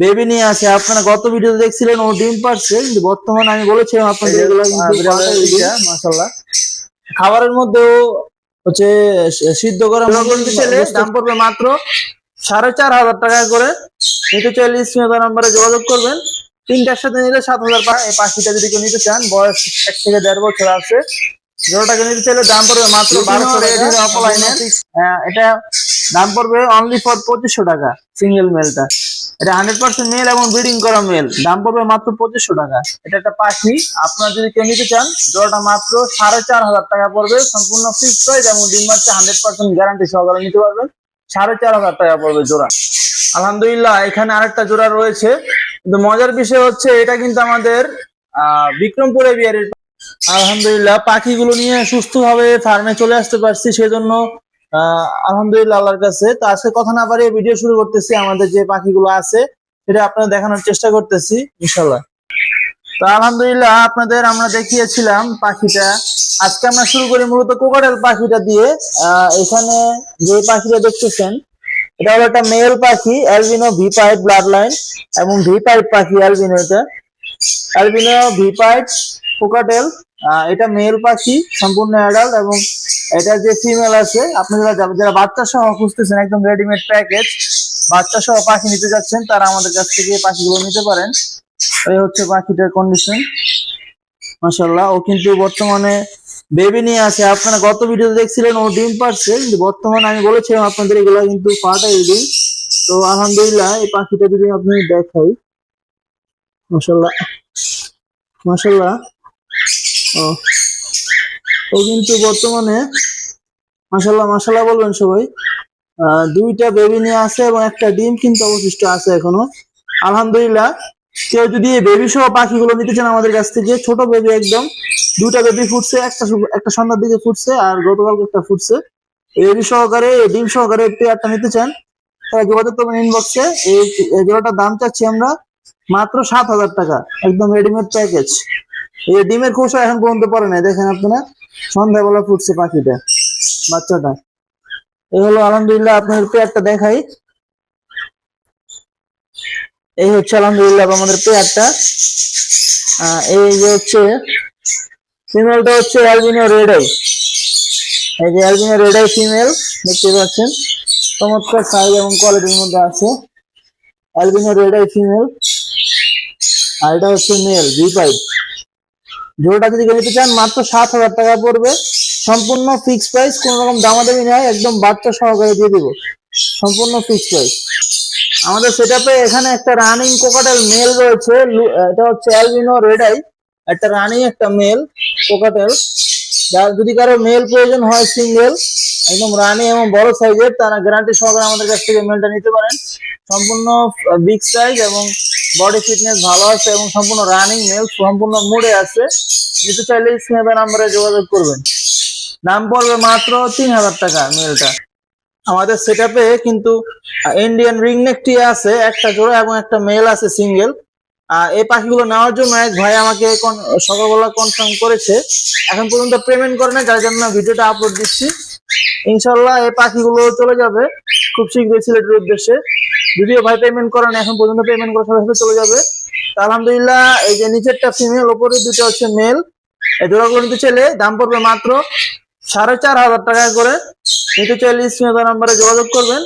Baby নিয়ে আসে আপনারা গত ভিডিওতে দেখছিলেন ও ডিম পারছে কিন্তু বর্তমানে আমি বলেছিলাম আপনাদের এগুলো মাশাআল্লাহ। খাবারের মধ্যেও হচ্ছে সিদ্ধ করা মুরগি চাইলে দাম পড়বে মাত্র সাড়ে চার হাজার টাকা করে। নিতে চাইলে স্ক্রিনে নাম্বারে যোগাযোগ করবেন। তিনটার সাথে নিলে সাত হাজার পাখিটা যদি কেউ নিতে চান বয়স এক থেকে দেড় বছর আছে। জোড়াটাকে নিতে চাইলে দাম পড়বে মাত্র বারোশো টাকা। অফলাইনে এটা দাম পড়বে অনলি ফর পঁচিশশো টাকা সিঙ্গেল মেলটা এটা হান্ড্রেড পার্সেন্ট মেল এবং ব্রিডিং করা মেল দাম পড়বে মাত্র পঁচিশশো টাকা। এটা একটা পাখি। যদি কেউ নিতে চান, জোড়াটা মাত্র সাড়ে চার হাজার টাকা পড়বে। সম্পূর্ণ ফিক্স ডিম গ্যারান্টি নিতে পারবেন। সাড়ে চার হাজার টাকা পড়বে জোড়া। আলহামদুলিল্লাহ, এখানে আরেকটা জোড়া রয়েছে। কিন্তু মজার বিষয় হচ্ছে, এটা কিন্তু আমাদের বিক্রমপুরে বিয়ারের আলহামদুলিল্লাহ, পাখিগুলো নিয়ে সুস্থভাবে ফার্মে চলে আসতে পারছি। সেজন্য আলহামদুলিল্লাহ, আল্লাহর কাছে। তো আজকে কথা না পারিয়ে ভিডিও শুরু করতেছি, আমাদের যে পাখিগুলো আছে, সেটা আপনাদের দেখানোর চেষ্টা করতেছি ইনশাল্লাহ তো আলহামদুলিল্লাহ, আপনাদের আমরা দেখিয়েছিলাম পাখিটা। আজকে আমরা শুরু করি মূলত কোকাটেল পাখিটা দিয়ে। এখানে যে পাখিটা দেখতেছেন, এটা হলো একটা মেল পাখি albino V pipe blood line এবং ভি পাইপ পাখি অ্যালবিনো এটা। অ্যালবিনো ভি পাইপ কোকাটেল এটা মেল পাখি, সম্পূর্ণ অ্যাডাল্ট এবং এটা যে ফিমেল আছে, আপনি যারা যারা বাচ্চা সহ খুঁজতেছেন, একদম রেডিমেড প্যাকেজ বাচ্চা সহ পাখি নিতে যাচ্ছেন, তারা আমাদের কাছ থেকে পাখিগুলো নিতে পারেন। এই হচ্ছে পাখিটার কন্ডিশন মাসাল্লাহ ও কিন্তু বর্তমানে বেবি নিয়ে আছে। আপনারা গত ভিডিওতে দেখছিলেন, ও ডিম পারছে, কিন্তু বর্তমানে আমি বলেছিলাম আপনাদের এগুলো কিন্তু পাটাই ডিম। তো আলহামদুলিল্লাহ, এই পাখিটা যদি আপনি দেখাই মাসাল্লাহ মাসাল্লাহ ও। কিন্তু বর্তমানে মাসাল্লাহ মাসাল্লাহ বলবেন সবাই দুইটা বেবি নিয়ে আছে এবং একটা ডিম কিন্তু অবশিষ্ট আছে এখনও। আলহামদুলিল্লাহ, কেউ যদি এই বেবি সহ পাখিগুলো নিতে চান আমাদের কাছ থেকে, ছোট বেবি একদম দুটা বেবি ফুটছে, একটা একটা সন্ধ্যার দিকে ফুটছে আর গতকালকে একটা ফুটছে। বেবি সহকারে ডিম সহকারে পেয়ারটা নিতে চান তাহলে যোগাযোগ করবেন ইনবক্সে এই জোড়াটার দাম চাচ্ছি আমরা মাত্র সাত হাজার টাকা, একদম রেডিমেড প্যাকেজ এই ডিমের খোসা এখন পর্যন্ত পড়ে নাই, দেখেন আপনারা। সন্ধ্যাবেলা ফুটছে পাখিটা, বাচ্চাটা। এই হলো, আলহামদুলিল্লাহ আপনাদের পেয়ারটা দেখাই। এই হচ্ছে, আলহামদুলিল্লাহ আমাদের পেয়ারটা। এই যে হচ্ছে ফিমেলটা হচ্ছে অ্যালবিনো রেড আই এই যে অ্যালবিনো রেড আই ফিমেল দেখতে পাচ্ছেন। চমৎকার সাইজ এবং কোয়ালিটির মধ্যে আছে। অ্যালবিনো রেড আই ফিমেল আর এটা হচ্ছে মেল ভি পাইপ জোড়াটা যদি নিতে চান, মাত্র সাত হাজার টাকা পড়বে। সম্পূর্ণ ফিক্স প্রাইস কোন রকম দামাদামি নয় একদম বাচ্চা সহকারে দিয়ে দিব। সম্পূর্ণ ফিক্স প্রাইস আমাদের সেটাপে এখানে একটা রানিং কোকাটেল মেল রয়েছে এটা হচ্ছে অ্যালবিনো রেড আই একটা রানিং একটা মেল কোকাটেল যার যদি কারও মেল প্রয়োজন হয় সিঙ্গেল একদম রানি এবং বড় সাইজের তারা গ্যারান্টি সহকারে আমাদের কাছ থেকে মেলটা নিতে পারেন। সম্পূর্ণ বিগ সাইজ এবং বডি ফিটনেস ভালো আছে এবং সম্পূর্ণ রানিং মেল সম্পূর্ণ মুড়ে আছে। নিতে চাইলে স্ক্রিনে নাম্বারে যোগাযোগ করবেন। দাম পড়বে মাত্র তিন হাজার টাকা মেলটা আমাদের সেটাপে কিন্তু ইন্ডিয়ান রিং নেক টি আছে, একটা জোড়া এবং একটা মেল আছে সিঙ্গেল আর এই পাখিগুলো নেওয়ার জন্য এক ভাই আমাকে সকালবেলা কনফার্ম করেছে। এখন পর্যন্ত পেমেন্ট করে না যার জন্য ভিডিওটা আপলোড দিচ্ছি। ইনশাল্লাহ এই পাখিগুলো চলে যাবে খুব শীঘ্রই সিলেটের উদ্দেশ্যে। যদিও ভাই পেমেন্ট করেন এখন পর্যন্ত পেমেন্ট করার সাথে সাথে চলে যাবে। আলহামদুলিল্লাহ, এই যে নিচেরটা ফিমেল ওপরে দুটো হচ্ছে মেল এই জোড়াগুলো নিতে দাম পড়বে মাত্র সাড়ে চার হাজার টাকা করে। নিতে চাইলে স্ক্রিনে নাম্বারে যোগাযোগ করবেন।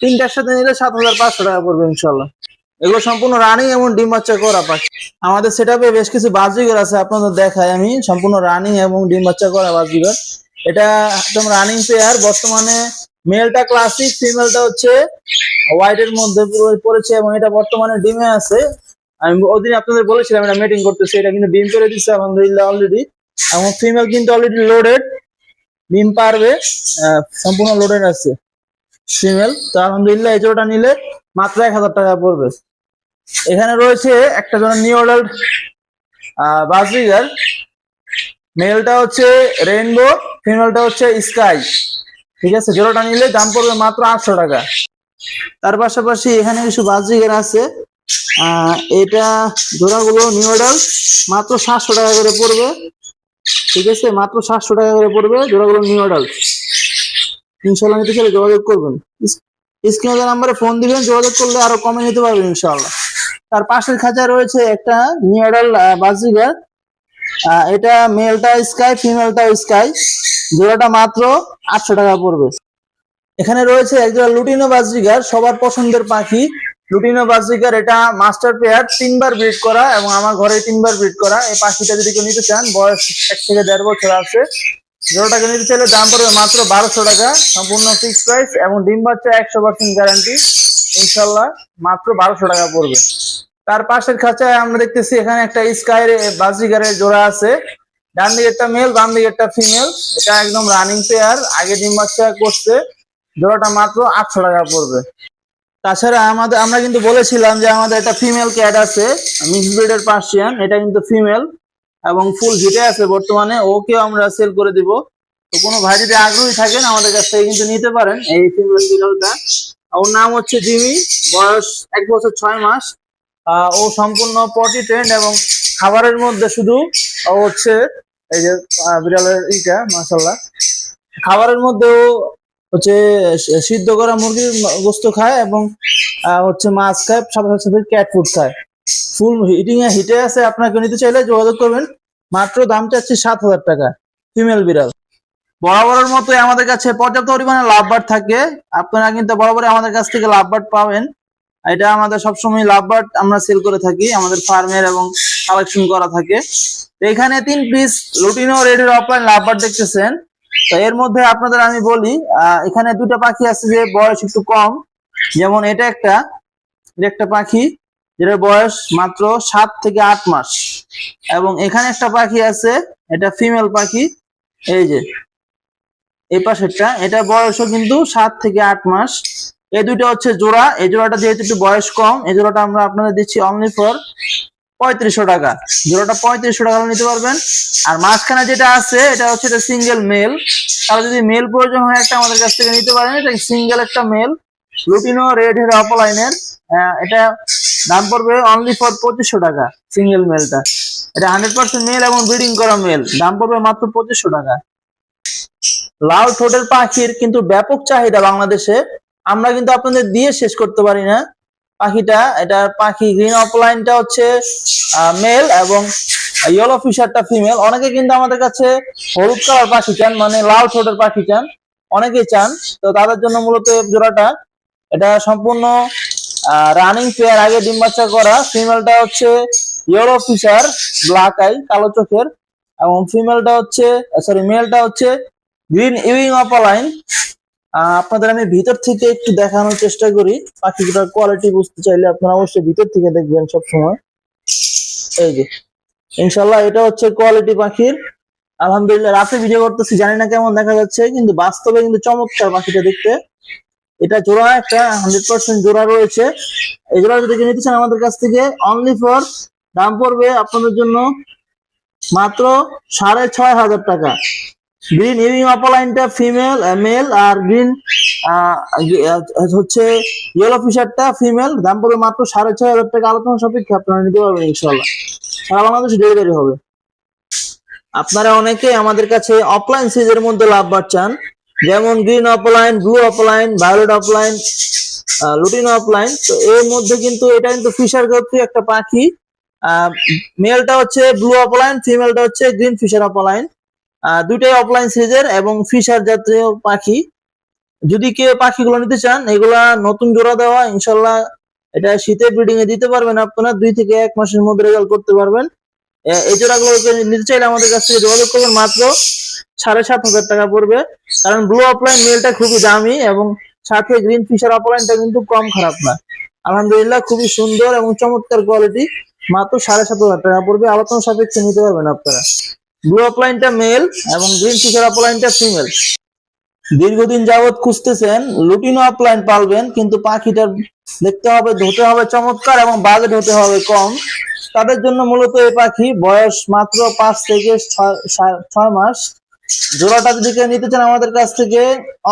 তিনটার সাথে নিলে সাত হাজার পাঁচশো টাকা পড়বে ইনশাল্লাহ এগুলো সম্পূর্ণ রানিং এবং ডিম বাচ্চা করা পাখি। আমাদের সেটাপে বেশ কিছু বাজিগার আছে, আপনাদের দেখায় আমি। সম্পূর্ণ রানিং এবং ডিম বাচ্চা করা বাজিগার। এটা একদম রানিং পেয়ার বর্তমানে মেলটা ক্লাসিক ফিমেলটা হচ্ছে হোয়াইট এর মধ্যে পুরো পড়েছে এবং এটা বর্তমানে ডিমে আছে। আমি ওদিন আপনাদের বলেছিলাম এটা মিটিং করতেছে, এটা কিন্তু ডিম করে দিচ্ছে আলহামদুলিল্লাহ অলরেডি এবং ফিমেল কিন্তু অলরেডি লোডেড ডিম পারবে সম্পূর্ণ লোডেড আছে ফিমেল তো আলহামদুলিল্লাহ এই জোড়াটা নিলে মাত্র এক হাজার টাকা পড়বে। এখানে রয়েছে একটা জন নিউ অর্ডার বাসবিগার মেলটা হচ্ছে রেইনবো ফিমেলটা হচ্ছে স্কাই ঠিক আছে? জোড়াটা নিলে দাম পড়বে মাত্র আটশো টাকা। তার পাশাপাশি এখানে কিছু বাসবিগার আছে। এটা জোড়াগুলো নিউ অর্ডার মাত্র সাতশো টাকা করে পড়বে। ঠিক আছে? মাত্র সাতশো টাকা করে পড়বে জোড়াগুলো নিউ অর্ডার ইনশাল্লাহ নিতে চাইলে যোগাযোগ করবেন। স্ক্রিনে নাম্বারে ফোন দিবেন, যোগাযোগ করলে আরও কমে নিতে পারবেন ইনশাল্লাহ তার পাশের খাঁচায় রয়েছে একটা নিউডাল বাজিগার এটা মেলটা স্কাই ফিমেলটা স্কাই জোড়াটা মাত্র আটশো টাকা পড়বে। এখানে রয়েছে একজোড়া লুটিনো বাজরিগার, সবার পছন্দের পাখি। লুটিনো বাজরিগার, এটা মাস্টার পেয়ার তিনবার ব্রিড করা এবং আমার ঘরে তিনবার ব্রিড করা। এই পাখিটা যদি কেউ নিতে চান, বয়স এক থেকে দেড় বছর আছে। জোড়াটাকে নিতে চাইলে দাম পড়বে মাত্র বারোশো টাকা, সম্পূর্ণ ফিক্স প্রাইস এবং ডিম বাচ্চা একশো পার্সেন্ট গ্যারান্টি ইনশাল্লাহ মাত্র বারোশো টাকা পড়বে। তার পাশের খাঁচায় আমরা দেখতেছি এখানে একটা স্কাই বাজরিগারের জোড়া আছে। ডান দিকে একটা মেল বাম দিকে একটা ফিমেল এটা একদম রানিং পেয়ার আগে ডিম বাচ্চা করছে। জোড়াটা মাত্র আটশো টাকা পড়বে। তাছাড়া আমাদের আমরা কিন্তু বলেছিলাম যে আমাদের একটা ফিমেল ক্যাট আছে মিক্স ব্রিডের পার্সিয়ান এটা কিন্তু ফিমেল এবং ফুল হিটে আছে বর্তমানে। ওকেও আমরা সেল করে দিব। তো কোনো ভাই যদি আগ্রহী থাকেন, আমাদের কাছ থেকে কিন্তু নিতে পারেন এই ফিমেল বিড়ালটা ওর নাম হচ্ছে জিমি, বয়স এক বছর ছয় মাস। ও সম্পূর্ণ পটি ট্রেন্ড এবং খাবারের মধ্যে শুধু হচ্ছে এই যে বিড়ালের ইটা মাসাল্লাহ খাবারের মধ্যেও হচ্ছে সিদ্ধ করা মুরগির গোস্ত খায় এবং হচ্ছে মাছ খায়, সাথে সাথে ক্যাট ফুড খায়। ফুল হিটিং এ হিটে আছে, আপনাকে নিতে চাইলে যোগাযোগ করবেন। মাত্র দাম চাচ্ছি সাত হাজার টাকা ফিমেল বিড়াল। বরাবরের মতো আমাদের কাছে পর্যাপ্ত পরিমাণে লাভবার থাকে। আপনারা কিন্তু বরাবরই আমাদের কাছ থেকে লাভবার পাবেন। এটা আমাদের সবসময় লাভবার্ড আমরা সেল করে থাকি, আমাদের ফার্মের এবং কালেকশন করা থাকে। তো এখানে তিন পিস লুটিনো রেডের অফলাইন লাভবার্ড দেখতেছেন। তো এর মধ্যে আপনাদের আমি বলি এখানে দুটা পাখি আছে যে বয়স একটু কম। যেমন এটা একটা একটা পাখি, যেটার বয়স মাত্র সাত থেকে আট মাস। এবং এখানে একটা পাখি আছে, এটা ফিমেল পাখি। এই যে, এই পাশেরটা এটা বয়সও কিন্তু সাত থেকে আট মাস। এই দুইটা হচ্ছে জোড়া। এই জোড়াটা যেহেতু একটু বয়স কম, এই জোড়াটা আমরা আপনাদের দিচ্ছি অনলি ফর পঁয়ত্রিশশো টাকা। জোড়াটা পঁয়ত্রিশশো টাকা নিতে পারবেন। আর মাঝখানে যেটা আছে, এটা হচ্ছে এটা সিঙ্গেল মেল তাহলে যদি মেল প্রয়োজন হয় একটা আমাদের কাছ থেকে নিতে পারেন। এটা সিঙ্গেল একটা মেল লুটিনো রেড হেড অপলাইনের এটা দাম পড়বে অনলি ফর পঁচিশশো টাকা সিঙ্গেল মেলটা এটা হান্ড্রেড পার্সেন্ট মেল এবং ব্রিডিং করা মেল দাম পড়বে মাত্র পঁচিশশো টাকা। লাল ঠোঁটের পাখির কিন্তু ব্যাপক চাহিদা বাংলাদেশে। আমরা কিন্তু আপনাদের দিয়ে শেষ করতে পারি না। পাখিটা, এটা পাখি গ্রিন অফলাইনটা হচ্ছে মেল এবং ইয়েলো ফিশারটা ফিমেল অনেকে কিন্তু আমাদের কাছে হলুদ কালার পাখি চান মানে লাল ঠোঁটের পাখি চান। অনেকেই চান। তো তাদের জন্য মূলত জোড়াটা। এটা সম্পূর্ণ রানিং পেয়ার আগে ডিম বাচ্চা করা। ফিমেলটা হচ্ছে ইয়েলো ফিশার ব্ল্যাক আই কালো চোখের। এবং ফিমেলটা হচ্ছে সরি মেলটা হচ্ছে গ্রিন ইউইং অপালাইন আপনাদের আমি ভিতর থেকে একটু দেখানোর চেষ্টা করি। পাখিটার কোয়ালিটি বুঝতে চাইলে আপনারা অবশ্যই ভিতর থেকে দেখবেন সব সময় এই যে ইনশাল্লাহ এটা হচ্ছে কোয়ালিটি পাখির। আলহামদুলিল্লাহ, রাতে ভিডিও করতেছি, জানি না কেমন দেখা যাচ্ছে, কিন্তু বাস্তবে কিন্তু চমৎকার পাখিটা দেখতে। এটা জোড়া একটা হান্ড্রেড পার্সেন্ট জোড়া রয়েছে। এই জোড়া যদি নিতে চান আমাদের কাছ থেকে অনলি ফর দাম পড়বে আপনাদের জন্য মাত্র সাড়ে ছয় হাজার টাকা। গ্রিন ইউইং অপলাইনটা ফিমেল মেল আর গ্রিন হচ্ছে ইয়েলো ফিশারটা ফিমেল দাম পড়বে মাত্র সাড়ে ছয় হাজার টাকা। আলোচনা সাপেক্ষে আপনারা নিতে পারবেন ইনশাল্লাহ সারা বাংলাদেশে ডেলিভারি হবে। আপনারা অনেকে আমাদের কাছে অফলাইন সিজের মধ্যে লাভ চান। যেমন green opaline blue opaline violet opaline lutino opaline তো এর মধ্যে কিন্তু এটা কিন্তু ফিশার গোত্রী একটা পাখি। মেলটা হচ্ছে ব্লু অফলাইন ফিমেলটা হচ্ছে গ্রিন ফিশার অফলাইন দুইটাই অফলাইন সিজের এবং ফিশার জাতীয় পাখি। যদি কেউ পাখিগুলো নিতে চান, এগুলা নতুন জোড়া দেওয়া, ইনশাল্লাহ এটা শীতে ব্রিডিং এ দিতে পারবেন আপনারা, দুই থেকে এক মাসের মধ্যে রেজাল্ট করতে পারবেন। এই জোড়াগুলোকে নিতে চাইলে আমাদের কাছ থেকে যোগাযোগ করবেন মাত্র সাড়ে সাত হাজার টাকা পড়বে। কারণ ব্লু অফলাইন মেলটা খুবই দামি এবং সাথে গ্রিন ফিশার অফলাইনটা কিন্তু কম খারাপ না। আলহামদুলিল্লাহ, খুবই সুন্দর এবং চমৎকার কোয়ালিটি মাত্র সাড়ে সাত হাজার টাকা পড়বে। আলোচনা সাপেক্ষে নিতে পারবেন আপনারা। ব্লু অফলাইনটা মেল এবং গ্রিন ফিশার অফলাইনটা ফিমেল দীর্ঘদিন যাবত খুঁজতেছেন লুটিনো অফলাইন পালবেন, কিন্তু পাখিটার দেখতে হবে ধুতে হবে চমৎকার এবং বাজেট হতে হবে কম। তাদের জন্য মূলত এই পাখি বয়স মাত্র পাঁচ থেকে ছয় মাস। জোড়াটা যদি নিতে চান আমাদের কাছ থেকে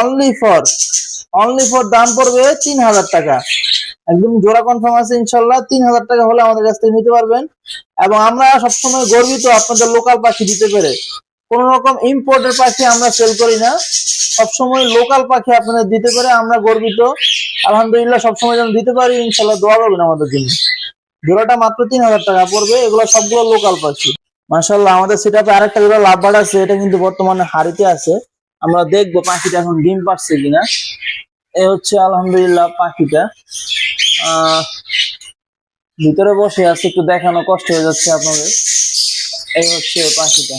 অনলি ফর অনলি ফর দাম পড়বে তিন হাজার টাকা। একদম জোড়া কনফার্ম আছে ইনশাল্লাহ। তিন হাজার টাকা হলে আমাদের কাছ থেকে নিতে পারবেন। এবং আমরা সবসময় গর্বিত আপনাদের লোকাল পাখি দিতে পেরে। কোন রকম ইম্পোর্টের পাখি আমরা সেল করি না। সবসময় লোকাল পাখি আপনাদের দিতে পারে আমরা গর্বিত। আলহামদুলিল্লাহ সবসময় যেন দিতে পারি, ইনশাল্লাহ দোয়া করবেন আমাদের জন্য। জোড়াটা মাত্র তিন হাজার টাকা পড়বে। এগুলো সবগুলো লোকাল পাখি। মাশাল্লাহ আমাদের সেটাপে আরেকটা জোড়া লাভবার্ড আছে। এটা কিন্তু বর্তমানে হাড়িতে আছে। আমরা দেখব পাখিটা এখন ডিম পাচ্ছে কিনা। এ হচ্ছে আলহামদুলিল্লাহ পাখিটা। ভিতরে বসে আছে, একটু দেখানো কষ্ট হয়ে যাচ্ছে আপনাদের। এই হচ্ছে পাখিটা।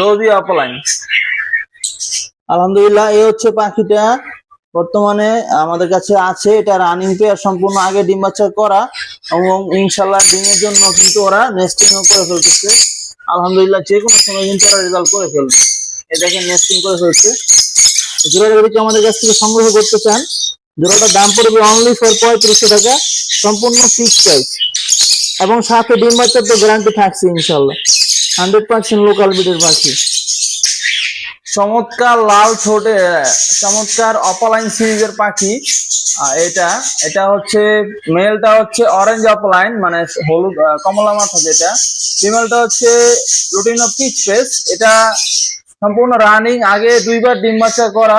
রবি অপলাইন। আলহামদুলিল্লাহ, এই হচ্ছে পাখিটা। বর্তমানে আমাদের কাছে আছে, এটা রানিং পেয়ার সম্পূর্ণ আগে ডিম বাচ্চা করা এবং ইনশাল্লাহ ডিমের জন্য কিন্তু ওরা নেস্টিং করে ফেলতেছে। আলহামদুলিল্লাহ, যে কোনো সময় কিন্তু ওরা রেজাল্ট করে ফেলবে। দেখেন নেস্টিং করে ফেলছে। আমাদের কাছ থেকে সংগ্রহ করতে চান জোড়াটার দাম পড়বে অনলি ফর পঁয়ত্রিশশো টাকা, সম্পূর্ণ ফিক্স প্রাইস এবং সাথে ডিম বাচ্চার তো গ্যারান্টি থাকছে ইনশাল্লাহ। হান্ড্রেড পার্সেন্ট লোকাল বিটের পাখি চমৎকার লাল ছোটে চমৎকার অপলাইন সিরিজের পাখি। এটা এটা হচ্ছে মেলটা হচ্ছে অরেঞ্জ অপলাইন মানে হলুদ কমলা মাথা যেটা। ফিমেলটা হচ্ছে রুটিন অফ পিচ ফেস এটা সম্পূর্ণ রানিং আগে দুইবার ডিম বাচ্চা করা।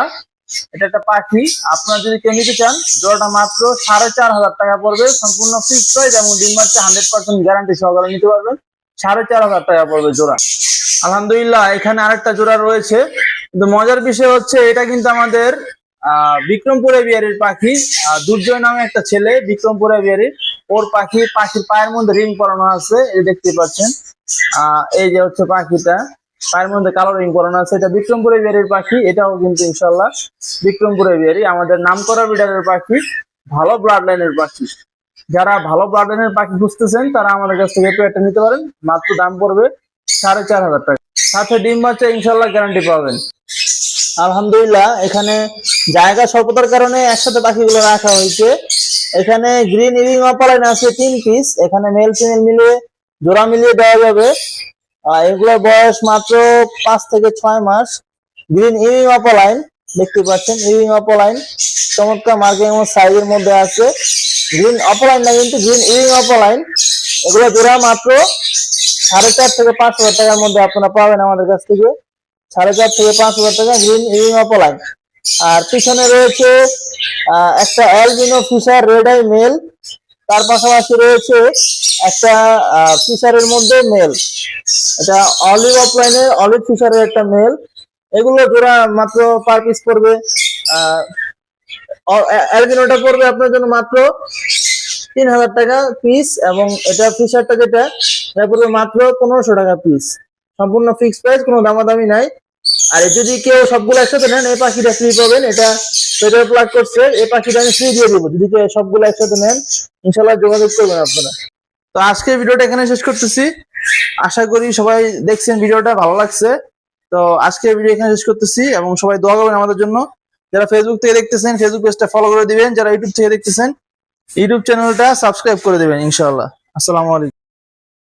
এটা একটা পাখি। আপনারা যদি কেউ নিতে চান, জোড়াটা মাত্র সাড়ে চার হাজার টাকা পড়বে। সম্পূর্ণ ফিক্স প্রাইস এবং ডিম বাচ্চা হান্ড্রেড পার্সেন্ট গ্যারান্টি সহকারে নিতে পারবেন। সাড়ে চার হাজার টাকা পড়বে জোড়া। আলহামদুলিল্লাহ, এখানে আরেকটা জোড়া রয়েছে। কিন্তু মজার বিষয় হচ্ছে, এটা কিন্তু আমাদের বিক্রমপুরে বিহারির পাখি। দুর্জয় নামে একটা ছেলে, বিক্রমপুরে বিহারির ওর পাখি, পাখির পায়ের মধ্যে রিং পরানো আছে, এই দেখতে পাচ্ছেন। এই যে হচ্ছে পাখিটা। পায়ের মধ্যে কালো রিং পরানো আছে, এটা বিক্রমপুরে বিহারির পাখি, এটাও কিন্তু ইনশাল্লাহ বিক্রমপুরে বিহারি আমাদের নাম করা বিডারের পাখি, ভালো ব্লাড লাইনের পাখি। যারা ভালো ব্লাড লাইনের পাখি খুঁজতেছেন, তারা আমাদের কাছ থেকে পেয়ারটা নিতে পারেন। মাত্র দাম পড়বে সাড়ে চার হাজার টাকা। সাথে ডিম বাচ্চা ইনশাল্লাহ গ্যারান্টি পাবেন। আলহামদুলিল্লাহ, এখানে জায়গা স্বল্পতার কারণে একসাথে পাখিগুলো রাখা হয়েছে। এখানে গ্রিন ইভিং অপালাইন আছে তিন পিস এখানে মেল ফিমেল মিলিয়ে জোড়া মিলিয়ে দেওয়া যাবে। এগুলোর বয়স মাত্র পাঁচ থেকে ছয় মাস। গ্রিন ইভিং অপালাইন দেখতে পাচ্ছেন ইভিং অপালাইন চমৎকার মার্কিং এবং সাইজের মধ্যে আছে। গ্রিন অপালাইন না, কিন্তু গ্রিন ইভিং অপালাইন এগুলো জোড়া মাত্র সাড়ে চার থেকে পাঁচ হাজার টাকার মধ্যে আপনারা পাবেন আমাদের কাছ থেকে। সাড়ে চার থেকে পাঁচ হাজার টাকা গ্রিন ইভিং অপলাইন আর পিছনে রয়েছে একটা albino Fischer red eye male তার পাশাপাশি রয়েছে একটা ফিশারের মধ্যে মেল। এটা অলিভ অফলাইনের অলিভ ফিশারের একটা মেল। এগুলো জোড়া মাত্র পার পিস পড়বে। অ্যালবিনোটা পড়বে আপনার জন্য মাত্র তিন হাজার টাকা পিস এবং এটা ফিশারটা যেটা, এটা পড়বে মাত্র পনেরোশো টাকা পিস সম্পূর্ণ ফিক্স প্রাইস কোনো দামাদামি নাই। আর যদি কেউ সবগুলো একসাথে নেন, এই পাখিটা ফ্রি পাবেন। এটা পেট্রোল প্লাগ করছে, এই পাখিটা আমি ফ্রি দিয়ে দেবো। যদি কেউ সবগুলো একসাথে নেন ইনশাল্লাহ যোগাযোগ করবেন আপনারা। তো আজকের ভিডিওটা এখানে শেষ করতেছি। আশা করি সবাই দেখছেন ভিডিওটা, ভালো লাগছে। তো আজকের ভিডিও এখানে শেষ করতেছি এবং সবাই দোয়া করবেন আমাদের জন্য। যারা ফেসবুক থেকে দেখতেছেন ফেসবুক পেজটা ফলো করে দিবেন। যারা ইউটিউব থেকে দেখতেছেন ইউটিউব চ্যানেলটা সাবস্ক্রাইব করে দিবেন, ইনশাআল্লাহ। আসসালামু আলাইকুম।